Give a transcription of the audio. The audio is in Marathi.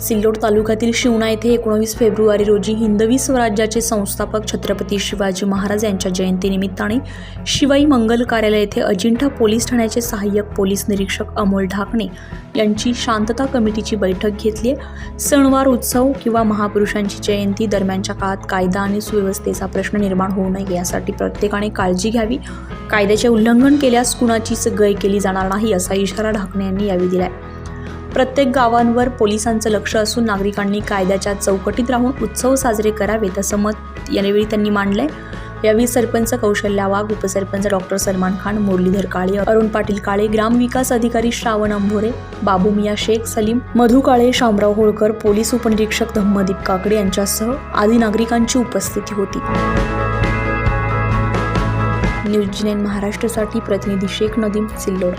सिल्लोड तालुक्यातील शिवणा येथे एकोणवीस फेब्रुवारी रोजी हिंदवी स्वराज्याचे संस्थापक छत्रपती शिवाजी महाराज यांच्या जयंतीनिमित्ताने शिवाई मंगल कार्यालय येथे अजिंठा पोलीस ठाण्याचे सहाय्यक पोलीस निरीक्षक अमोल ढाकणे यांची शांतता कमिटीची बैठक घेतली आहे. सणवार उत्सव किंवा महापुरुषांची जयंती दरम्यानच्या काळात कायदा आणि सुव्यवस्थेचा प्रश्न निर्माण होऊ नये यासाठी प्रत्येकाने काळजी घ्यावी. कायद्याचे उल्लंघन केल्यास कुणाचीच गय केली जाणार नाही असा इशारा ढाकणे यांनी यावेळी दिला आहे प्रत्येक गावांवर पोलिसांचं लक्ष असून नागरिकांनी कायद्याच्या चौकटीत राहून उत्सव साजरे करावेत असं मत यावेळी त्यांनी मांडलंय. यावेळी सरपंच कौशल्या वाघ उपसरपंच डॉक्टर सलमान खान मुरलीधर काळे अरुण पाटील काळे ग्रामविकास अधिकारी श्रावण अंभोरे बाबू मिया शेख सलीम मधु काळे शामराव होळकर पोलीस उपनिरीक्षक धम्मदीप काकडे यांच्यासह आदी नागरिकांची उपस्थिती होती. न्यूज जी महाराष्ट्रासाठी प्रतिनिधी शेख नदीम सिल्लोड.